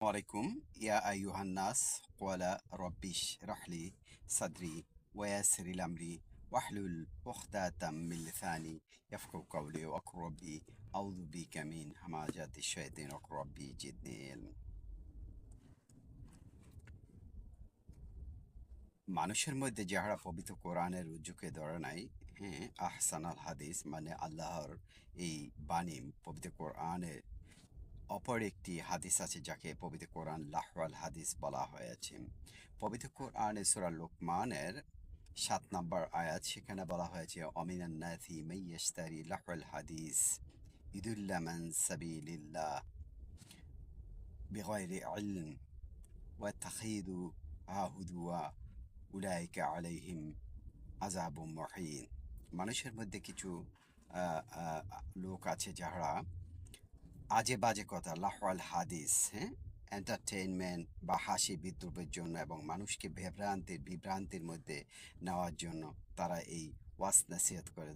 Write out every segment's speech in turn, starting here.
আলাইকুম ইয়া আইয়ুহান্নাস ওয়ালা রব্বিশ রাহলি সাদরি ওয়াসরিল আমরি ওয়াহলুল উখদাতাম মিন লিসানি ইয়াফকাহু কাওলি ওয়া রব্বি আউযু বিকা মিন হামাযাতিশ শায়াতিন ওয়া রব্বি জিদনি ইলম মানুষের মধ্যে যাহারা পবিত্র কোরআনের রুজুকে ধরে নাই হ্যাঁ আহসান আল হাদিস মানে আল্লাহর এই বাণী, পবিত্র কোরআনের অপর একটি হাদিস আছে যাকে পবিত্র কোরআন লাহওয়াল হাদিস বলা হয়েছে। পবিত্র কোরআন সুরা লোকমানের সাত নম্বর আয়াত, সেখানে বলা হয়েছে, অমিনান নাথি মাইয়াস্তারি লাহওয়াল হাদিস ইদুল্লামান সাবিল্লা বেগয়ের আলম ওয়া তাহিদু আহুদুয়া উলাইকা আলাইহিম আজাবু মহিন। মানুষের মধ্যে কিছু লোক আছে যারা আজে বাজে কথা, লাহওয়াল হাদিস হ্যাঁ? এন্টারটেইনমেন্ট বা হাসি বিদ্রুপের জন্য এবং মানুষকে বিভ্রান্তির বিভ্রান্তির মধ্যে নেওয়ার জন্য তারা এই ওয়াস নাসিহত করে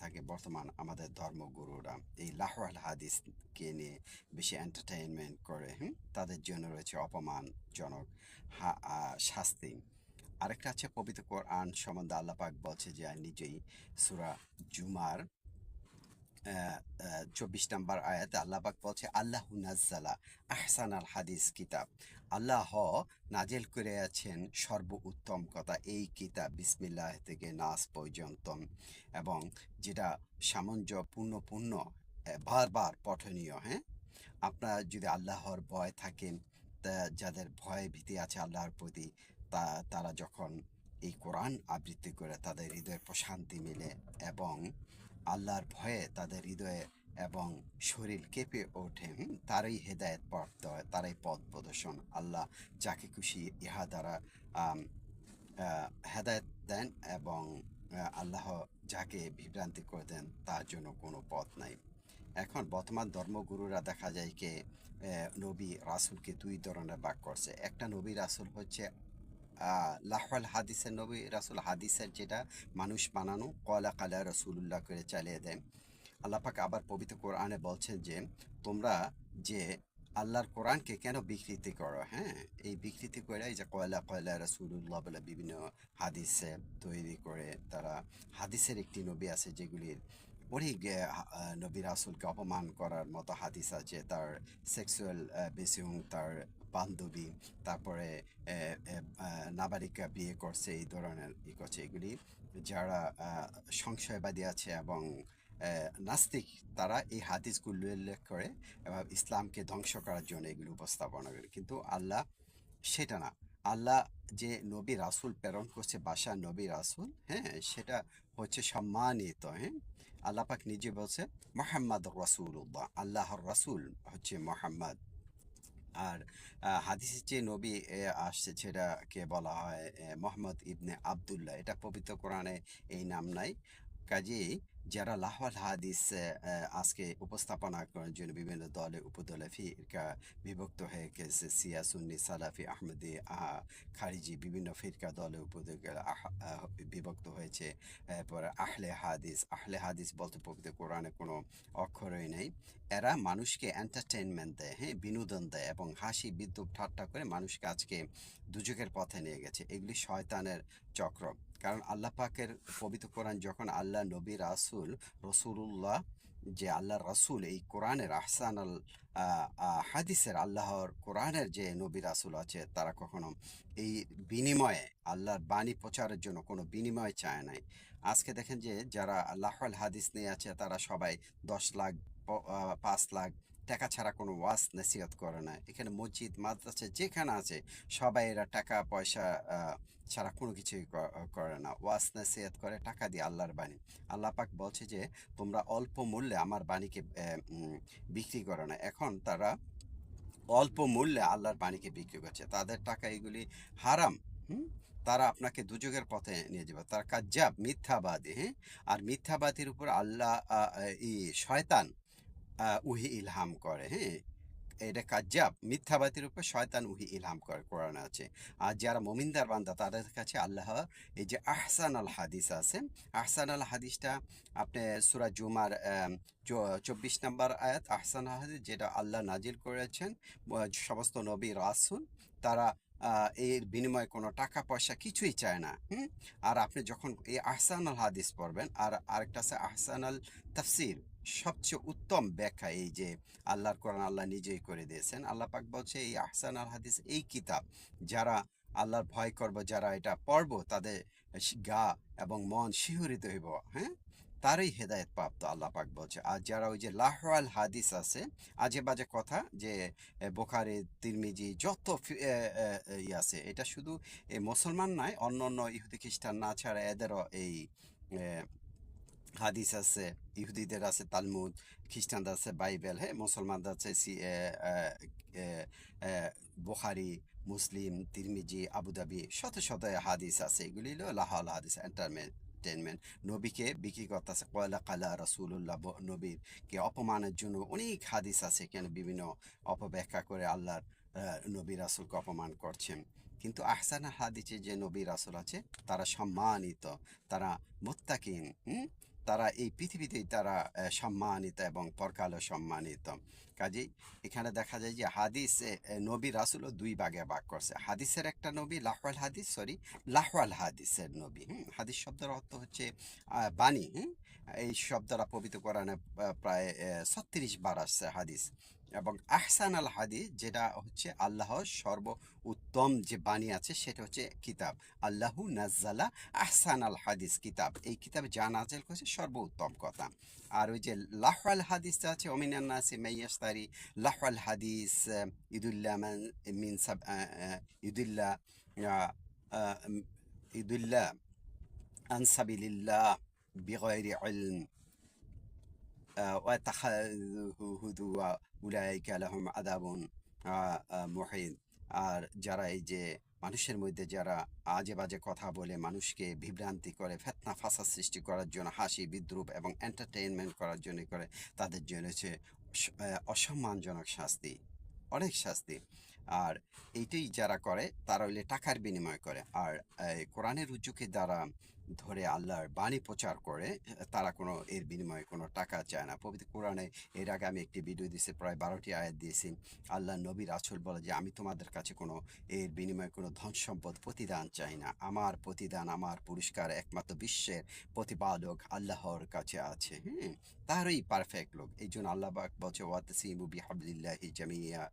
থাকে বর্তমান আমাদের ধর্মগুরুরা। এই লাহওয়াল হাদিসকে নিয়ে বেশি এন্টারটেইনমেন্ট করে, হুম? তাদের জন্য রয়েছে অপমানজনক শাস্তি। আরেকটা আছে পবিত্র কোরআন সম্বন্ধে আল্লাহ পাক বলছে যে নিজেই সুরা জুমার চব্বিশ নম্বর আয়াতে আল্লাহ পাক বলছে আল্লাহ নাজ্জালা আহসান আল হাদিস কিতাব। আল্লাহ নাজেল করে আছেন সর্ব উত্তম কথা এই কিতাব বিসমিল্লাহ থেকে নাস পর্যন্ত এবং যেটা সামঞ্জস্যপূর্ণপূর্ণ আহ, বারবার পঠনীয় হ্যাঁ? আপনার যদি আল্লাহর ভয় থাকেন তা যাদের ভয় ভীতি আছে আল্লাহর প্রতি তা তারা যখন এই কোরআন আবৃত্তি করে তাদের হৃদয়ে প্রশান্তি মিলে এবং আল্লাহর ভয়ে তাদের হৃদয়ে এবং শরীর কেঁপে ওঠে। তারাই হেদায়েত প্রাপ্ত হয় তারাই পথ প্রদর্শন। আল্লাহ যাকে খুশি ইহা দ্বারা হেদায়েত দেন এবং আল্লাহ যাকে বিভ্রান্তি করে দেন তার জন্য কোনো পথ নাই। এখন বর্তমান ধর্মগুরুরা দেখা যায় আহ, নবী রাসুলকে দুই ধরনের বাক করছে। একটা নবী রাসুল হচ্ছে লাহওয়াল হাদিসের নবী রাসুল হাদিসের যেটা মানুষ বানানো কলা কালা রসুল্লাহ করে চালিয়ে দেয়। আল্লাপাক আবার পবিত্র কোরআনে বলছেন যে, তোমরা যে আল্লাহর কোরআনকে কেন বিকৃতি করো হ্যাঁ? এই বিকৃতি করে এই যে কয়লা কয়লা রসুল্লাহ বলে বিভিন্ন হাদিসে তৈরি করে তারা হাদিসের একটি নবী আছে যেগুলির অনেক নবী রাসুলকে অপমান করার মতো হাদিস আছে, তার সেক্সুয়াল বেসিং তার বান্ধবী, তারপরে নাবালিকা বিয়ে করছে এই ধরনের ই করছে এগুলি, যারা সংশয়বাদী আছে এবং নাস্তিক, তারা এই হাদিসগুলো উল্লেখ করে এবং ইসলামকে ধ্বংস করার জন্য এগুলো উপস্থাপনা করে। কিন্তু আল্লাহ সেটা না। আল্লাহ যে নবী রাসুল প্রেরণ করছে বাসা নবী রাসুল হ্যাঁ সেটা হচ্ছে সম্মানিত হ্যাঁ? আল্লাহ পাক নিজে বলছে, মোহাম্মদ রসুল্লাহ আল্লাহর রাসুল হচ্ছে মোহাম্মদ। আর হাদিসের যে নবী আসছে সেটাকে বলা হয় মোহাম্মদ ইবনে আবদুল্লাহ। এটা পবিত্র কোরআনে এই নাম নাই। কাজেই যারা লাহওয়াল হাদিস আজকে উপস্থাপনা করার জন্য বিভিন্ন দলে, উপদলে ফিরকা বিভক্ত হয়ে গেছে। সিয়া সুন্নি, সালাফি, আহমেদি আহা খারিজি বিভিন্ন ফিরকা দলে, উপদলে বিভক্ত হয়েছে। এরপরে আহলে হাদিস আহলে হাদিস বলতে পবিত্র কোরআনে কোনো অক্ষরই নেই। এরা মানুষকে এন্টারটেনমেন্ট দেয় হ্যাঁ বিনোদন দেয় এবং হাসি, বিদ্যুৎ, ঠাট্টা করে মানুষকে আজকে দুযোগের পথে নিয়ে গেছে। এগুলি শয়তানের চক্র। কারণ আল্লাহ পাকের পবিত্র কোরআন যখন আল্লাহ, নবী, রাসুল রসুল্লাহ যে আল্লাহ রাসুল, এই কোরআনের আহসান আল হাদিসের আল্লাহর কোরআনের যে নবী, রাসুল আছে, তারা কখনো এই বিনিময়ে, আল্লাহর বাণী প্রচারের জন্য কোনো বিনিময় চায় নাই। আজকে দেখেন যে যারা আল্লাহল হাদিস নিয়ে আছে, তারা সবাই দশ লাখ পাঁচ লাখ টাকা ছাড়া কোনো ওয়াস নসিহত করে না। এখানে মসজিদ, মাদ্রাসা যেখানে আছে, সবাই এরা টাকা, পয়সা ছাড়া কোনো কিছুই করে না। ওয়াস নসিহত করে, টাকা দিয়ে আল্লাহর বাণী। আল্লাহ পাক বলছে যে, তোমরা অল্প মূল্যে আমার বাণীকে বিক্রি করো না। এখন তারা অল্প মূল্যে আল্লাহর বাণীকে বিক্রি করছে। তাদের টাকা এগুলি হারাম তারা আপনাকে দুযোগের পথে নিয়ে যাবে। তারা কাজ্জাব, মিথ্যাবাদী হ্যাঁ? আর মিথ্যাবাদীর উপর আল্লাহ এই শয়তান উহি ইলহাম করে হ্যাঁ? এটা কাজ্জাব, মিথ্যাবাদীর উপর শয়তান উহি ইলহাম করে, কোরআনে আছে। আর যারা মমিনদার বান্দা, তাদের কাছে আল্লাহ এই যে আহসান আল হাদিস আছে আহসান আল হাদিসটা আপনি সুরা জুমার চব্বিশ নম্বর আয়াত আহসান আল হাদিস যেটা আল্লাহ নাজিল করেছেন সমস্ত নবী রাসুল, তারা এর বিনিময়ে কোনো টাকা, পয়সা কিছুই চায় না, হুম? আর আপনি যখন এই আহসান আল হাদিস পড়বেন, আর আরেকটা আছে আহসান আল তাফসির। সবচেয়ে উত্তম ব্যাখ্যা এই যে আল্লাহর কোরআন আল্লাহ নিজেই করে দিয়েছেন। আল্লাহ পাক বলছে এই আহসান আল হাদিস এই কিতাব যারা আল্লাহর ভয় করব, যারা এটা পড়ব, তাদের গা এবং মন শিহরিত হইব হ্যাঁ? তারই হেদায়েত প্রাপ্ত আল্লাহ পাক বলছে। আর যারা ওই যে লাহওয়াল হাদিস আছে, আজে বাজে কথা যে বোখারি, তিরমিজি যত ই আছে, এটা শুধু এই মুসলমান নয় অন্য অন্য ইহুদি খ্রিস্টান না ছাড়া এদেরও এই হাদিস আছে, ইহুদিদের আছে, তালমুদ খ্রিস্টানদের আছে, বাইবেল হ্যাঁ মুসলমানদের আছে বুখারি, মুসলিম, তিরমিজি, আবুধাবি, শত শত হাদিস আছে। এগুলি হলো লাহাল হাদিস এন্টারটেনমেন্ট নবীকে বিক্রি করতেছে, কয়লা কালা রসুল্লাহ নবীর কে অপমানের জন্য অনেক হাদিস আছে, এখানে বিভিন্ন অপব্যাখ্যা করে আল্লাহর নবী রাসুলকে অপমান করছেন। কিন্তু আহসানা হাদিসে যে নবী রাসুল আছে, তারা সম্মানিত, তারা মোত্তাকিন তারা এই পৃথিবীতেই তারা সম্মানিত এবং পরকালও সম্মানিত। কাজেই এখানে দেখা যায় যে হাদিস নবী রাসুলও দুই ভাগে ভাগ করছে। হাদিসের একটা নবী, লাহওয়াল হাদিস, সরি, লাহওয়াল হাদিসের নবী, হুম? হাদিস শব্দের অর্থ হচ্ছে বাণী, হুম? এই শব্দটা পবিত্র কোরআনে প্রায় ছত্রিশ বার আসছে হাদিস। এবং আহসান আল হাদিস যেটা হচ্ছে আল্লাহর সর্ব উত্তম যে বাণী আছে সেটা হচ্ছে কিতাব। আল্লাহু নাজ্জালা আহসান আল হাদিস কিতাব। এই কিতাবে যা নাজেল করেছে সর্বোত্তম কথা। আর ওই যে লাহ আল হাদিস আছে অমিনান নাসি মাইয়াস্তারি লাহওয়াল হাদিস ইদুল্লাহ মান সাব ইদুল্লাহ ইদুল্লাহ আন সাবিলিল্লাহ বিগয়রি ইলম আহ, ওয়াতাখাযুহু হুদুয়া উলাইকা লাহুম আযাবুন আহ, আহ, মুহিন। আর যারা এই যে মানুষের মধ্যে যারা আজে বাজে কথা বলে মানুষকে বিভ্রান্তি করে ফেতনা ফাঁসা সৃষ্টি করার জন্য হাসি বিদ্রুপ এবং এন্টারটেইনমেন্ট করার জন্য করে তাদের জন্য হচ্ছে অসম্মানজনক শাস্তি অনেক শাস্তি। আর এইটাই যারা করে, তারা হইলে টাকার বিনিময় করে। আর কোরআনের রুজুকে দ্বারা ধরে আল্লাহর বাণী প্রচার করে, তারা কোনো এর বিনিময়ে কোনো টাকা চায় না। পবিত্র কোরআনে এর আগে আমি একটি ভিডিও দিয়েছি, প্রায় বারোটি আয়াত দিয়েছি। আল্লাহ নবীর আছল বলে যে, আমি তোমাদের কাছে কোনো এর বিনিময়ে কোনো ধন সম্পদ প্রতিদান চাই না। আমার প্রতিদান আমার পুরস্কার একমাত্র বিশ্বের প্রতিপালক আল্লাহর কাছে আছে। হুম, তারই পারফেক্ট লোক। এই জন্য আল্লাহ বলছে, ওয়াতসিমু বিহাবলিল্লাহি জামিয়া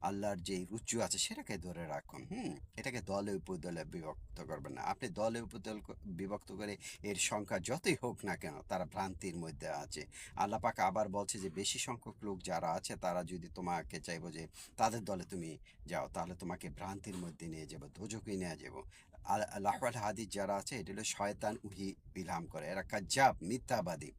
আল্লাহর যে রুচু আছে সেটাকে ধরে রাখুন, হুম? এটাকে দলে উপদলে বিভক্ত করবেন না। আপনি দলে উপদল বিভক্ত করে এর সংখ্যা যতই হোক না কেন তারা ভ্রান্তির মধ্যে আছে। আল্লাহ পাক আবার বলছে যে, বেশি সংখ্যক লোক যারা আছে তারা যদি তোমাকে চাইব যে, তাদের দলে তুমি যাও, তাহলে তোমাকে ভ্রান্তির মধ্যে নিয়ে যাব ধোজকে নিয়ে যাব। লাহওয়াল হাদিস যারা আছে, এটা হলো শয়তান উহি বিলাম করে। এরা কাজ্জাব, মিথ্যাবাদী।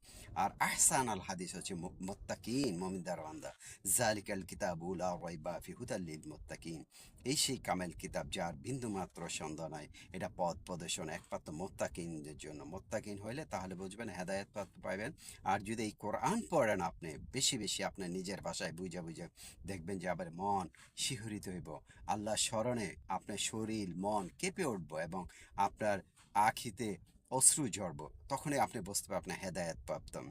আর আহসান আল হাদিস হচ্ছে মোত্তাকিন, মমিনদার বান্দা। জালিকাল কিতাবুল ওয়াইবা ফিহুদ হুদাল মোত্তাকিন মুত্তাকিন। এই সেই কামেল কিতাব যার বিন্দু মাত্র সন্দেহ নাই। এটা পথ প্রদর্শন একমাত্র মোত্তাকিনদের জন্য। মোত্তাকিন হইলে তাহলে বুঝবেন হেদায়েত পাইবেন। আর যদি এই কোরআন পড়েন আপনি, বেশি বেশি আপনার নিজের ভাষায় বুঝে বুঝে দেখবেন যে আবার মন শিহরিত হইব। আল্লাহ স্মরণে আপনার শরীর, মন কেঁপে উঠবো এবং আপনার আখিতে অশ্রু ঝরবো। তখনই আপনি বুঝতে পারবেন হেদায়েত প্রাপ্তম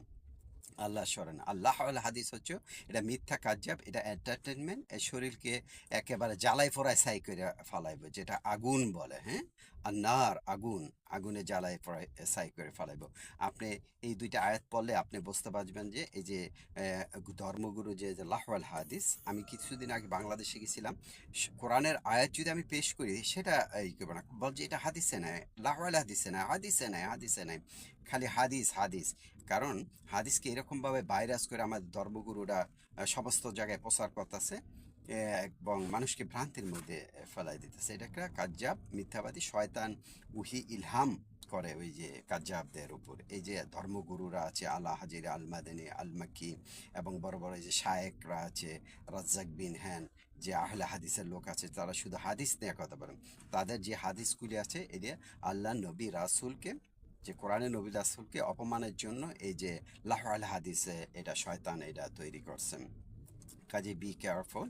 আল্লাহ স্মরণ। আল্লাহ আল হাদিস হচ্ছে, এটা মিথ্যা, কাজ্জাব, এটা এন্টারটেনমেন্ট শরীরকে একেবারে জ্বালাই ফোড়ায়, ছাই করে ফালাইব, যেটা আগুন বলে হ্যাঁ? আর নার আগুন, আগুনে জ্বালাই ফোড়ায়, ছাই করে ফালাইব। আপনি এই দুইটা আয়াত পড়লে আপনি বুঝতে পারবেন যে, এই যে ধর্মগুরু যে যে লাহওয়াল হাদিস, আমি কিছুদিন আগে বাংলাদেশে গেছিলাম কোরআনের আয়াত যদি আমি পেশ করি, সেটা এই করব না। বল যে এটা হাদিসে নেয় লাহওয়াল হাদিসে নেয় হাদিসে নেয় হাদিসে নেয় খালি হাদিস হাদিস। কারণ হাদিসকে এরকমভাবে ভাইরাস করে আমাদের ধর্মগুরুরা সমস্ত জায়গায় প্রচার করতেছে এবং মানুষকে ভ্রান্তির মধ্যে ফেলাই দিতেছে। এটা একটা কাজ্জাব, মিথ্যাবাদী, শয়তান উহি ইলহাম করে ওই যে কাজ্জাবদের উপর। এই যে ধর্মগুরুরা আছে, আল্লাহ হাজির, আল মাদানী, আল মাক্কি, এবং বড় বড় যে শায়েকরা আছে, রাজ্জাক বিন হ্যান যে আহলে হাদিসের লোক আছে, তারা শুধু হাদিস নিয়ে কথা বলেন। তাদের যে হাদিসগুলি আছে এটা আল্লাহ, নবী, রাসূলকে যে কোরআনে নবী রাসূলকে অপমানের জন্য এই যে লাহওয়াল হাদিসে এটা শয়তান এটা তৈরি করছেন। কাজে বি কেয়ারফুল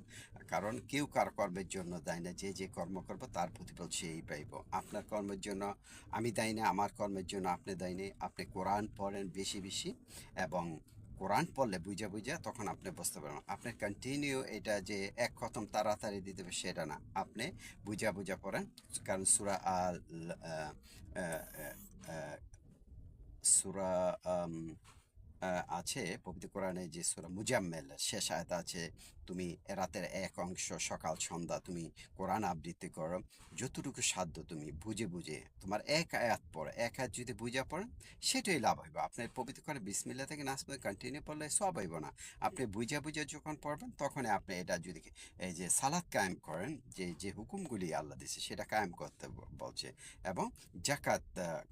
কারণ কেউ কার কর্মের জন্য দেয় না, যে যে কর্ম করব তার প্রতিফল সেই পাইব। আপনার কর্মের জন্য আমি দায়ী না, আমার কর্মের জন্য আপনি দায়ী নেই আপনি কোরআন পড়েন বেশি বেশি এবং কোরআন পড়লে বুঝা বুঝে তখন আপনি বুঝতে পারবেন। আপনি কন্টিনিউ এটা যে এক খতম তাড়াতাড়ি দিতে হবে সেটা না। আপনি বুঝা বুঝা পড়েন, কারণ সুরা আল আহ, আহ, আহ, সুরা আম, আহ, আছে, পবিত্র কোরআনে যে সুরা মুজাম্মেল, শেষ আয়াত আছে, তুমি রাতের এক অংশ, সকাল, সন্ধ্যা তুমি কোরআন আবৃত্তি করো, যতটুকু সাধ্য তুমি বুঝে বুঝে, তোমার এক আয়াত পড়ে। এক আয়াত যদি বুঝা পড়েন, সেটাই লাভ হইব। আপনি পবিত্র কোরআন বিসমিল্লা থেকে নাচ কন্টিনিউ পড়লে সব হইব না। আপনি বুঝা, বুঝে যখন পড়বেন তখন আপনি এটা যদি এই যে সালাদ কায়েম করেন, যে যে হুকুমগুলি আল্লাহ দিছে সেটা কায়েম করতে বলছে এবং জাকাত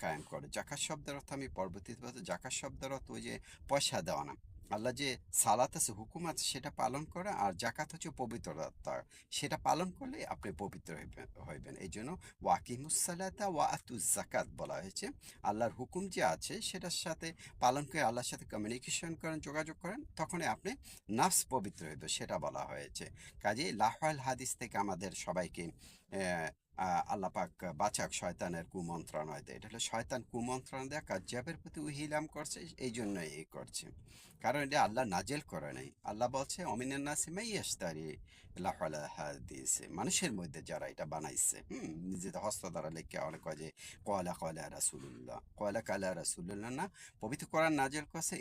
কায়েম করে। জাকাত শব্দের অর্থ আমি পরবর্তীতে জাকাত শব্দের অর্থ ওই যে পয়সা দেওয়া না। আল্লাহ যে সালাত আছে, হুকুম আছে, সেটা পালন করা আর জাকাত হচ্ছে পবিত্রতা। সেটা পালন করলে আপনি পবিত্র হইবেন। এই জন্য ওয়াকিমুসালাতা ওয়া আতু জাকাত বলা হয়েছে। আল্লাহর হুকুম যে আছে, সেটার সাথে পালন করে আল্লাহর সাথে কমিউনিকেশন করেন, যোগাযোগ করেন, তখনই আপনি নাফস পবিত্র হইবে, সেটা বলা হয়েছে। কাজে লাহাল হাদিস থেকে আমাদের সবাইকে আহ, আহ, আল্লাহ পাক বাঁচাক শয়তানের কুমন্ত্রণা দেয় এটা হলো শয়তান কুমন্ত্রণা দেয়া কাজ্জাবের প্রতি উহিলাম করছে এই জন্যই এই করছে। কারণ এটা আল্লাহ নাজেল করে নাই। আল্লাহ বলছে, অমিনের নাসি মাই ইস্তারি লাহাল হাদিস। মানুষের মধ্যে যারা এটা বানাইছে, হুম, নিজেদের হস্ত দ্বারা লেখা অনেক কয় যে, কয়লা কয়লা রাসুল্লাহ কয়লা কালা রাসুল্লাহ না, পবিত্র কোরআন নাজেল করছে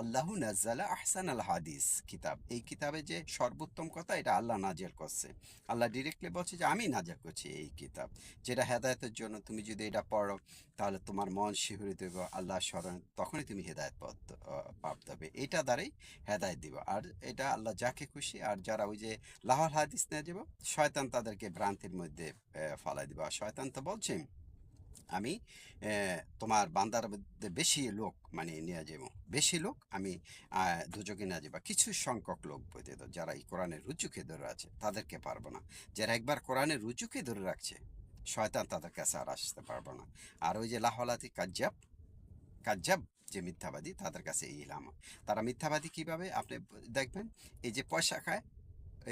আল্লাহু নাজ্জালা আহসান আল হাদিস কিতাব। এই কিতাবে যে সর্বোত্তম কথা, এটা আল্লাহ নাজেল করছে। আল্লাহ ডিরেক্টলি বলছে যে, আমি নাজেল করছি এই কিতাব। যেটা হেদায়তের জন্য তুমি যদি এটা পড়ো, তাহলে তোমার মন শিহরিত আল্লাহ স্মরণ, তখনই তুমি হেদায়ত হবে এটা দ্বারাই হেদায়ত দিব। আর এটা আল্লাহ যাকে খুশি, আর যারা ওই যে লাহল হাদিস নিয়ে যাব শয়তান তাদেরকে ভ্রান্তির মধ্যে ফালাই দিব। আর শয়তান তো বলছে আমি তোমার বান্দার মধ্যে বেশি লোক মানে নিয়ে যাব। বেশি লোক আমি দুযোগে নিয়ে যাব। কিছু সংখ্যক লোক ব্যতীত যারা এই কোরআনের রুচুকে ধরে আছে, তাদেরকে পারব না। যারা একবার কোরআনের রুচুকে ধরে রাখছে, শয়তান তাদের কাছে আর আসতে পারব না। আর ওই যে লাহলাতি কাজ্জাব কাজ্জাব যে মিথ্যাবাদী, তাদের কাছে এই ইলাম তারা মিথ্যাবাদী কীভাবে? আপনি দেখবেন, এই যে পয়সা খায়,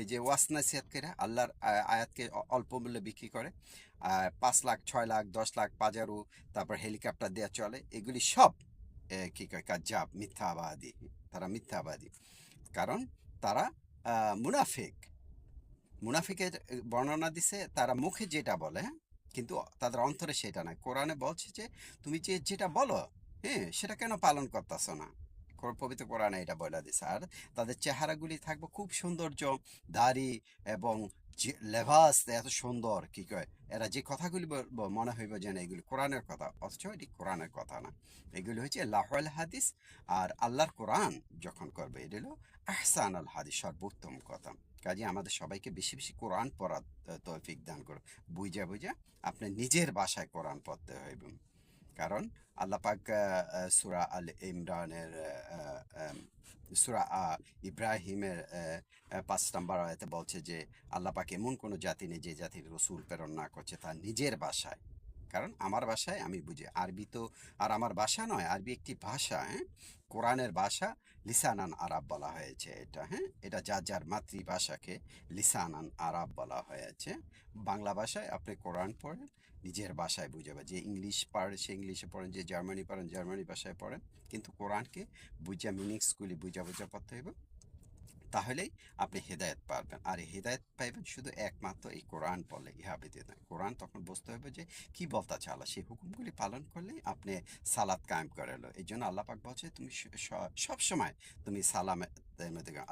এই যে ওয়াসনা সিয়াত করে আল্লাহর আয়াতকে অল্প মূল্যে বিক্রি করে পাঁচ লাখ, ছয় লাখ, দশ লাখ, পাজারু, তারপর হেলিকপ্টার দেওয়া চলে, এগুলি সব কী কয়, কাজ্জাব, মিথ্যাবাদী, তারা মিথ্যাবাদী। কারণ তারা মুনাফিক। মুনাফিকের বর্ণনা দিছে, তারা মুখে যেটা বলে, কিন্তু তাদের অন্তরে সেটা নাই। কোরআনে বলছে যে, তুমি যে যেটা বলো হ্যাঁ সেটা কেন পালন করতেছ না? পবিত্র কোরআনে এটা বলে দিছে। আর তাদের চেহারাগুলি থাকবে খুব সৌন্দর্য, দাড়ি এবং যে লেবাস এত সুন্দর, কি কয়? এরা যে কথাগুলি মনে হইব যেন এগুলি কোরআনের কথা, অথচ এটি কোরআনের কথা না। এগুলি হচ্ছে লাহল হাদিস আর আল্লাহর কোরআন যখন করবে, এটা হলো আহসান আল হাদিস, সর্বোত্তম কথা। কাজে আমাদের সবাইকে বেশি বেশি কোরআন পড়ার তৌফিক দান করো বুঝা বুঝা আপনি নিজের বাসায় কোরআন পড়তে হইবে। কারণ আল্লাপাক সুরা আল ইমরানের সুরা আ ইব্রাহিমের পাঁচ নম্বর আয়তে বলছে যে আল্লাপাক এমন কোনো জাতি নেই যে জাতির রসুল প্রেরণ না করছে তার নিজের ভাষায় কারণ আমার ভাষায় আমি বুঝি। আরবি তো আর আমার ভাষা নয়, আরবি একটি ভাষা হ্যাঁ? কোরআনের ভাষা লিসানান আরব বলা হয়েছে এটা হ্যাঁ? এটা যার যার মাতৃভাষাকে লিসানান আরব বলা হয়েছে। বাংলা ভাষায় আপনি কোরআন পড়েন, নিজের ভাষায় বুঝে বা যে ইংলিশ পারে সে ইংলিশে পড়েন, যে জার্মানি পারেন জার্মানি ভাষায় পড়েন, কিন্তু কোরআনকে বুঝা মিনিংসগুলি বুঝা বুঝা পড়তে হইবে। তাহলেই আপনি হেদায়ত পারবেন। আর হেদায়েত পাইবেন শুধু একমাত্র এই কোরআন পড়লে ইহা ব্যতীত নয়। কোরআন তখন বুঝতে হবে যে কি বলতে চালা? সেই হুকুমগুলি পালন করলেই আপনি সালাদ কায়েম করে এলো। এই জন্য আল্লাহ পাক বলছে, তুমি সবসময় তুমি সালাম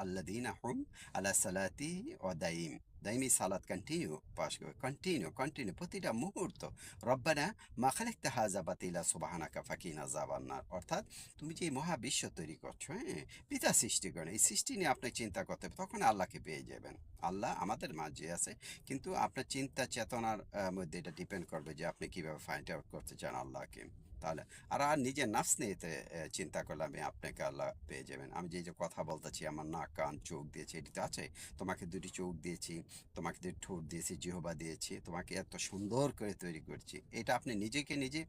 আল্লাদিন হুম আল্লাহ সালাতি ও দাইম দাইমি সালাদ কন্টিনিউ পাশ কন্টিনিউ কন্টিনিউ প্রতিটা মুহূর্ত। রব্বানা মাখালেকতে হাজা বাতিলা সুবাহানাকা ফাকিনা জাবান্নার। অর্থাৎ তুমি যে মহাবিশ্ব তৈরি করছ হ্যাঁ? পিতা সৃষ্টি করেন এই সৃষ্টি নিয়ে আপনি চিন্তা করতে হবে, তখন আল্লাহকে পেয়ে যাবেন। আল্লাহ আমাদের মাঝে আছে, কিন্তু আপনার চিন্তা চেতনার মধ্যে এটা ডিপেন্ড করবে যে আপনি কীভাবে ফাইন্ড আউট করতে চান আল্লাহকে। তাহলে। আর আর নিজের নাফস নিয়ে চিন্তা করলে আমি আপনাকে আল্লাহ পেয়ে যাবেন। আমি যে যে কথা বলতেছি, আমার নাক, কান, চোখ দিয়েছি এটি তো আছে, তোমাকে দুটি চোখ দিয়েছি, তোমাকে দুটি ঠোঁট দিয়েছি, জিহবা দিয়েছি, তোমাকে এত সুন্দর করে তৈরি করছি। এটা আপনি নিজেকে নিজে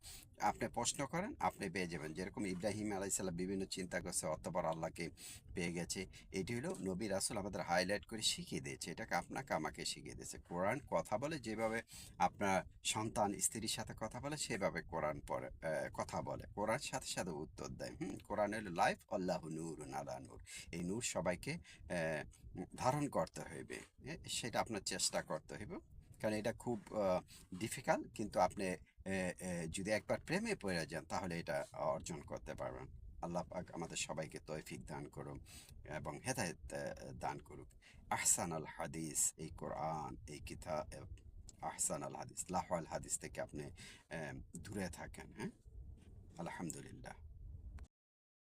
আপনি প্রশ্ন করেন, আপনি পেয়ে যাবেন। যেরকম ইব্রাহিম আলাইসাল্লাম বিভিন্ন চিন্তা করছে, অতপর আল্লাহকে পেয়ে গেছে। এটি হলো নবী রাসুল আমাদের হাইলাইট করে শিখিয়ে দিয়েছে। এটাকে আপনাকে আমাকে শিখিয়ে দিয়েছে। কোরআন কথা বলে যেভাবে আপনার সন্তান স্ত্রীর সাথে কথা বলে, সেভাবে কোরআন পরে কথা বলে। কোরআন সাথে সাথে উত্তর দেয়। হুম, কোরআন হলো লাইফ আল্লাহ নূর আলা নূর। এই নূর সবাইকে ধারণ করতে হইবে। সেটা আপনার চেষ্টা করতে হইবে। কারণ এটা খুব ডিফিকাল্ট কিন্তু আপনি যদি একবার প্রেমে পড়ে যান, তাহলে এটা অর্জন করতে পারবেন। আল্লাহ পাক আমাদের সবাইকে তৌফিক দান করুক এবং হেদায়ত দান করুক। আহসান আল হাদিস, এই কোরআন, এই কিতা আহসান আল হাদিস লাহ আল হাদিস থেকে আপনি দূরে থাকেন হ্যাঁ? আলহামদুলিল্লাহ।